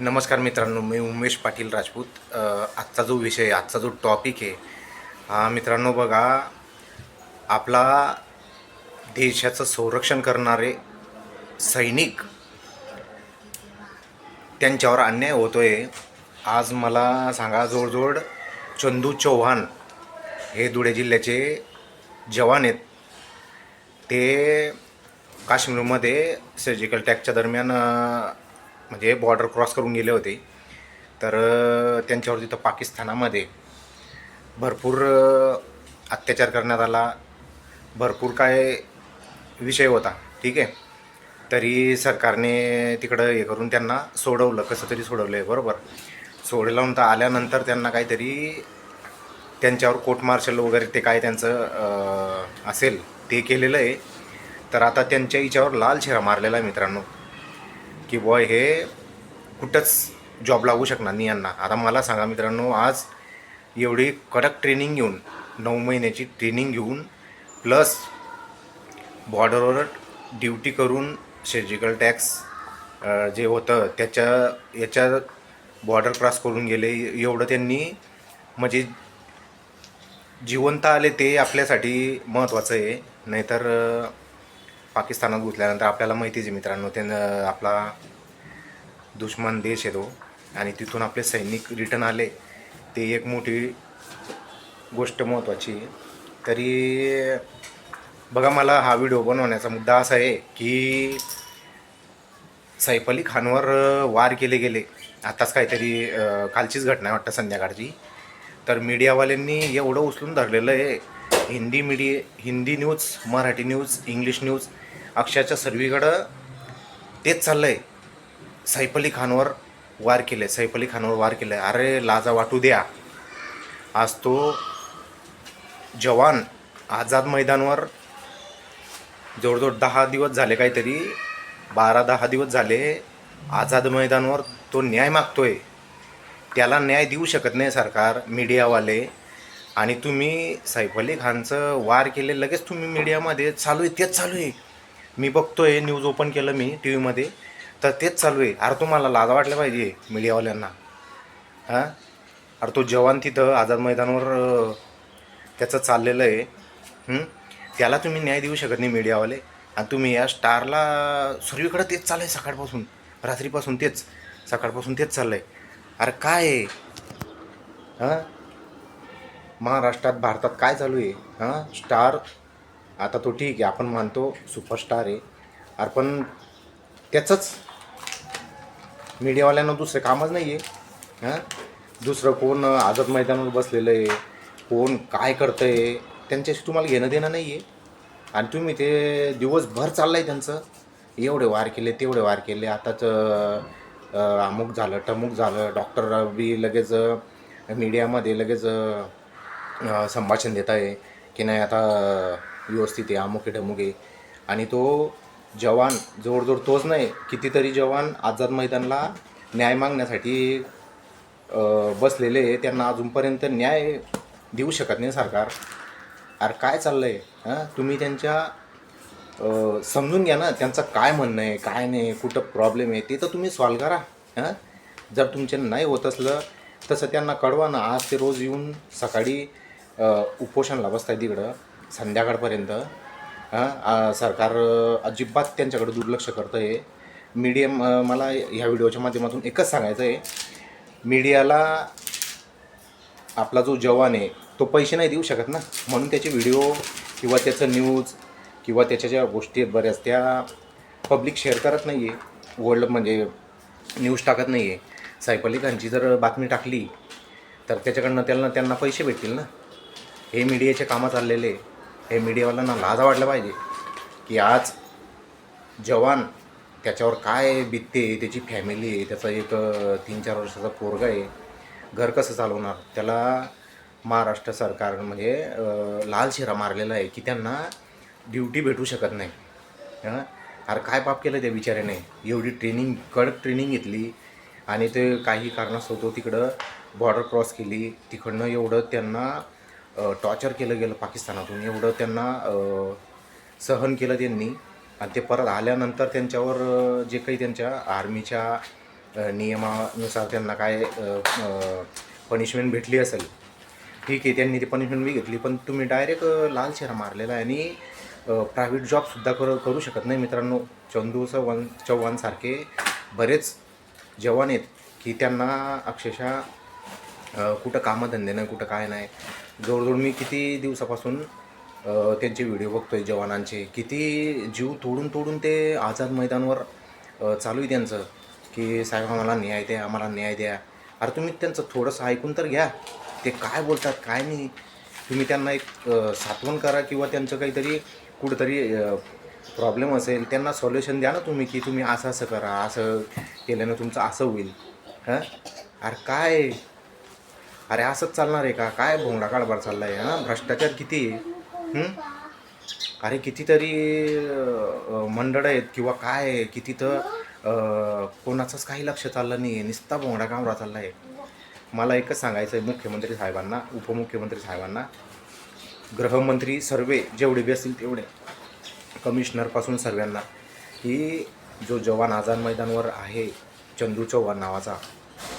नमस्कार मित्रांनो मी उमेश पाटील राजपूत. आजचा जो विषय आजचा जो टॉपिक आहे हा मित्रांनो बघा आपला देशाचं संरक्षण करणारे सैनिक त्यांच्यावर अन्याय होतो आहे आज मला सांगा जवळजवळ चंदू चौहान हे धुळे जिल्ह्याचे जवान आहेत. ते काश्मीरमध्ये सर्जिकल टॅकच्या दरम्यान म्हणजे बॉर्डर क्रॉस करून गेले होते. तर त्यांच्यावर तिथं पाकिस्तानामध्ये भरपूर अत्याचार करण्यात आला. भरपूर काय विषय होता. ठीक आहे? तरी सरकारने तिकडं हे करून त्यांना सोडवलं. कसं तरी सोडवलं आहे बरोबर? सोडलं तर आल्यानंतर त्यांना काहीतरी त्यांच्यावर कोर्ट मार्शल वगैरे ते काय त्यांचं असेल ते केलेलं आहे. तर आता त्यांच्या हिच्यावर लाल शेरा मारलेला आहे मित्रांनो. की बॉय हे कुठंच जॉब लागू शकणार नाही यांना. आता मला सांगा मित्रांनो आज एवढी कडक ट्रेनिंग घेऊन नऊ महिन्याची ट्रेनिंग घेऊन प्लस बॉर्डरवर ड्युटी करून सर्जिकल टॅक्स जे होतं त्याच्या याच्या बॉर्डर क्रॉस करून गेले. एवढं त्यांनी म्हणजे जिवंत आले ते आपल्यासाठी महत्त्वाचं आहे. नाहीतर पाकिस्तानात घुसल्यानंतर आपल्याला माहितीच आहे मित्रांनो त्यानं आपला दुश्मन देश आहे तो. आणि तिथून आपले सैनिक रिटर्न आले. ते एक मोठी गोष्ट महत्त्वाची आहे. तरी बघा मला हा व्हिडिओ बनवण्याचा मुद्दा असा आहे की सैफ अली खानवर वार केले गेले. आताच काहीतरी कालचीच घटना आहे वाटतं संध्याकाळची. तर मीडियावाल्यांनी एवढं उचलून धरलेलं आहे. Hindi media Hindi news Marathi news English news अक्षाच्या सर्वीकडं तेच चाललं आहे सैफ अली खानवर वार केले सैफ अली खानवर वार केलं आहे अरे लाजा वाटू द्या. आज तो जवान आझाद मैदानवर जवळजवळ दहा दिवस झाले काहीतरी बारा दहा दिवस झाले आझाद मैदानवर तो न्याय मागतोय. त्याला न्याय देऊ शकत नाही सरकार मीडियावाले. आणि तुम्ही सैफ अली खानचं वार केले लगेच तुम्ही मीडियामध्ये चालू आहे तेच चालू आहे. मी बघतोय न्यूज ओपन केलं मी टी व्हीमध्ये तर तेच चालू आहे. अरे तुम्हाला लाज वाटलं पाहिजे मीडियावाल्यांना. हां? अरे तो जवान तिथं आझाद मैदानावर त्याचं चाललेलं आहे. त्याला तुम्ही न्याय देऊ शकत नाही मीडियावाले. आणि तुम्ही या स्टारला सर्वीकडं तेच चाललं आहे सकाळपासून. रात्रीपासून तेच. सकाळपासून तेच चाललं आहे अरे काय आहे? हां? महाराष्ट्रात भारतात काय चालू आहे? हां? स्टार आता तो ठीक आहे आपण मानतो सुपरस्टार आहे. अरे पण त्याचंच मीडियावाल्यांना दुसरं कामच नाही आहे हां? दुसरं कोण आझाद मैदानावर बसलेलं आहे कोण काय करतं आहे त्यांच्याशी तुम्हाला घेणं देणं नाही आहे आणि तुम्ही ते दिवसभर चाललं आहे त्यांचं. एवढे वार केले तेवढे वार केले. आताच अमुक झालं टमुक झालं. डॉक्टर बी लगेच मीडियामध्ये लगेच संभाषण देत आहे. की नाही आता व्यवस्थित आहे अमुके ढमुके आणि तो जवान जवळजवळ तोच नाही कितीतरी जवान आझाद मैदानला न्याय मागण्यासाठी बसलेले आहे. त्यांना अजूनपर्यंत न्याय देऊ शकत नाही सरकार. अरे काय चाललं आहे हां तुम्ही त्यांच्या समजून घ्या ना त्यांचं काय म्हणणं आहे काय नाही कुठं प्रॉब्लेम आहे ते तर तुम्ही सॉल्व करा. हां जर तुमचे नाही होत असलं तसं त्यांना कळवा ना. आज ते रोज येऊन सकाळी अ, उपोषणला बसताय तिकडं. संध्याकाळपर्यंत हां सरकार अजिबात त्यांच्याकडे दुर्लक्ष करतं आहे मीडियम मला ह्या व्हिडिओच्या माध्यमातून एकच सांगायचं आहे मीडियाला आपला जो जवान आहे तो पैसे नाही देऊ शकत ना. म्हणून त्याचे व्हिडिओ किंवा त्याचं न्यूज किंवा त्याच्या ज्या गोष्टी आहेत बऱ्याच त्या पब्लिक शेअर करत नाही आहे वर्ल्ड म्हणजे न्यूज टाकत नाही आहे सायफ अली खानची जर बातमी टाकली तर त्याच्याकडनं त्यांना त्यांना पैसे भेटतील ना. हे मीडियाचे कामं चाललेले आहे. हे मीडियावाल्यांना लाजा वाटलं पाहिजे की आज जवान त्याच्यावर काय बितते त्याची फॅमिली आहे त्याचा एक तीन चार वर्षाचा पोरगा आहे घर कसं चालवणार? त्याला महाराष्ट्र सरकार म्हणजे लाल शिरा मारलेला आहे की त्यांना ड्युटी भेटू शकत नाही. अरे काय पाप केलं त्या बिचाऱ्याने? एवढी ट्रेनिंग कडक ट्रेनिंग घेतली आणि ते काही कारणास्तव तो तिकडं बॉर्डर क्रॉस केली. तिकडनं एवढं त्यांना टॉर्चर केलं गेलं पाकिस्तानातून. एवढं त्यांना सहन केलं त्यांनी. आणि ते परत आल्यानंतर त्यांच्यावर जे काही त्यांच्या आर्मीच्या नियमानुसार त्यांना काय पनिशमेंट भेटली असेल ठीक आहे त्यांनी ती पनिशमेंट बी घेतली. पण तुम्ही डायरेक्ट लाल चेहरा मारलेला आहे आणि प्रायव्हेट जॉबसुद्धा करू करू शकत नाही मित्रांनो. चंदू चव्हाण चव्हाणसारखे बरेच जवान आहेत की त्यांना अक्षरशः कुठं कामधंदे नाही कुठं काय नाही. जवळजवळ मी किती दिवसापासून त्यांचे व्हिडिओ बघतोय जवानांचे. किती जीव तोडून तोडून ते आझाद मैदानवर चालू आहे त्यांचं. की साहेब आम्हाला न्याय द्या आम्हाला न्याय द्या. अरे तुम्ही त्यांचं थोडंसं ऐकून तर घ्या. ते काय बोलतात काय नाही. तुम्ही त्यांना एक सातवण करा किंवा त्यांचं काहीतरी कुठंतरी प्रॉब्लेम असेल त्यांना सॉल्युशन द्या ना तुम्ही की तुम्ही असं असं करा असं केल्यानं तुमचं असं होईल. हां? अरे काय? अरे असंच चालणार आहे का? काय भोंगडा काळभार चालला आहे हां? भ्रष्टाचार किती आहे? अरे कितीतरी मंडळ आहेत किंवा काय आहे किती तर कोणाचंच काही लक्ष चाललं नाही आहे नुसता भोंगडा कामरा चालला आहे मला एकच सांगायचं आहे मुख्यमंत्री साहेबांना उपमुख्यमंत्री साहेबांना. गृहमंत्री सर्वे जेवढे बी असतील तेवढे. कमिशनरपासून सर्वांना. की जो जवान आझाद मैदानवर आहे चंदू चव्हाण नावाचा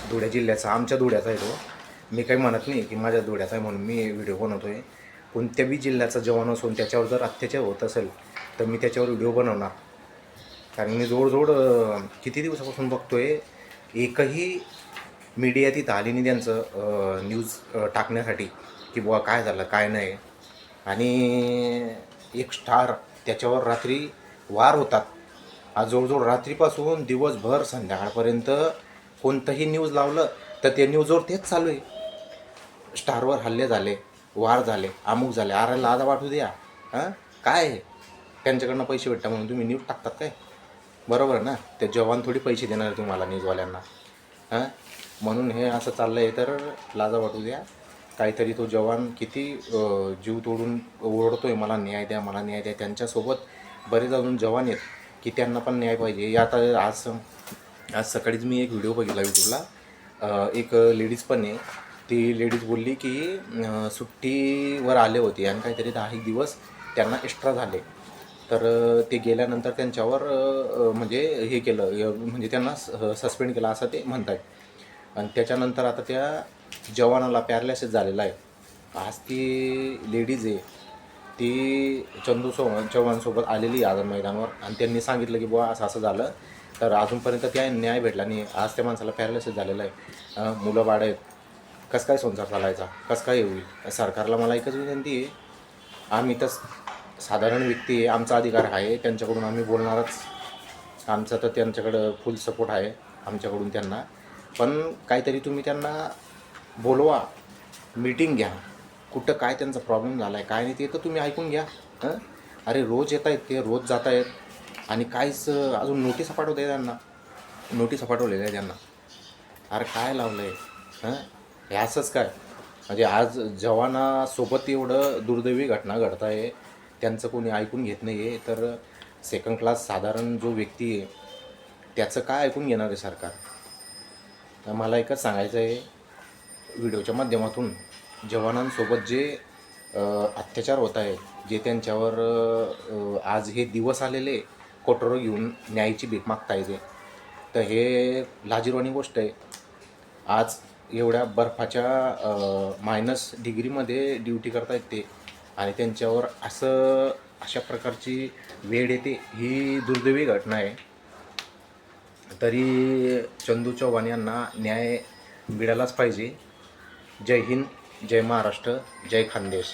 धुळ्या जिल्ह्याचा आमच्या धुळ्याचा आहे तो. मी काही म्हणत नाही की माझ्या धुळ्याचा आहे म्हणून मी व्हिडिओ बनवतो आहे कोणत्या बी जिल्ह्याचा जवान असून त्याच्यावर जर अत्याचार होत असेल तर मी त्याच्यावर व्हिडिओ बनवणार. कारण मी जवळजवळ किती दिवसापासून बघतो आहे एकही मीडिया तिथं आली नाही त्यांचं न्यूज टाकण्यासाठी की बुवा काय झालं काय नाही. आणि एक स्टार त्याच्यावर रात्री वार होतात. आज जवळजवळ रात्रीपासून दिवसभर संध्याकाळपर्यंत कोणतंही न्यूज लावलं तर त्या न्यूजवर तेच चालू आहे. स्टारवर हल्ले झाले वार झाले अमुक झाले. अरे लादा वाटू द्या. हां? काय? आहे? त्यांच्याकडनं पैसे भेटता म्हणून तुम्ही न्यूज टाकतात काय? बरोबर ना? ते जवान थोडी पैसे देणार तुम्हाला न्यूजवाल्यांना. हां? म्हणून हे असं चाललं आहे तर लाजा वाटू द्या. काहीतरी तो जवान किती जीव तोडून ओरडतोय मला न्याय द्या मला न्याय द्या. त्यांच्यासोबत बरेच अजून जवान आहेत की त्यांना पण न्याय पाहिजे. या आता आज आज सकाळीच मी एक व्हिडिओ बघितला यूट्यूबला एक लेडीज पण आहे. ती लेडीज बोलली की सुट्टीवर आले होते आणि काहीतरी दहा एक दिवस त्यांना एक्स्ट्रा झाले. तर ते गेल्यानंतर त्यांच्यावर म्हणजे हे केलं म्हणजे त्यांना सस्पेंड केलं असं ते म्हणत आहेत आणि त्याच्यानंतर आता त्या जवानाला पॅरलायसिस झालेला आहे. आज ती लेडीज आहे ती चंदू सो चव्हाणसोबत आलेली आहे आझाद मैदानावर आणि त्यांनी सांगितलं की बुवा असं असं झालं. तर अजूनपर्यंत त्या न्याय भेटला नाही. आज त्या माणसाला पॅरलायसिस झालेला आहे. मुलं बाळ आहेत. कसं काय संसार चालायचा? कसं काय होईल सरकारला मला एकच विनंती आहे. आम्ही तर साधारण व्यक्ती आहे आमचा अधिकार आहे. त्यांच्याकडून आम्ही बोलणारच. आमचा तर त्यांच्याकडं फुल सपोर्ट आहे आमच्याकडून त्यांना. पण काहीतरी तुम्ही त्यांना बोलवा मीटिंग घ्या. कुठं काय त्यांचा प्रॉब्लेम झाला आहे काय नाही ते तर तुम्ही ऐकून घ्या. हं? अरे रोज येत आहेत ते रोज जात आहेत. आणि काहीच अजून नोटीस पाठवत आहे त्यांना. नोटीस पाठवलेल्या आहे त्यांना. अरे काय लावलं आहे हां? हे असंच काय? म्हणजे आज जवानासोबत एवढं दुर्दैवी घटना घडत आहे त्यांचं कोणी ऐकून घेत नाही आहे तर सेकंड क्लास साधारण जो व्यक्ती आहे त्याचं काय ऐकून घेणार आहे सरकार? तर मला एकच सांगायचं आहे व्हिडिओच्या माध्यमातून जवानांसोबत जे अत्याचार होत आहे जे त्यांच्यावर आज हे दिवस आलेले कोटोरं घेऊन न्यायची भीक मागता येते तर हे लाजीरवाणी गोष्ट आहे. आज एवढ्या बर्फाच्या मायनस डिग्रीमध्ये ड्युटी करता येते आणि त्यांच्यावर असं अशा प्रकारची वेळ येते ही दुर्दैवी घटना आहे. तरी चंदू चव्हाण यांना न्याय मिळालाच पाहिजे. जय हिंद जय महाराष्ट्र जय खानदेश.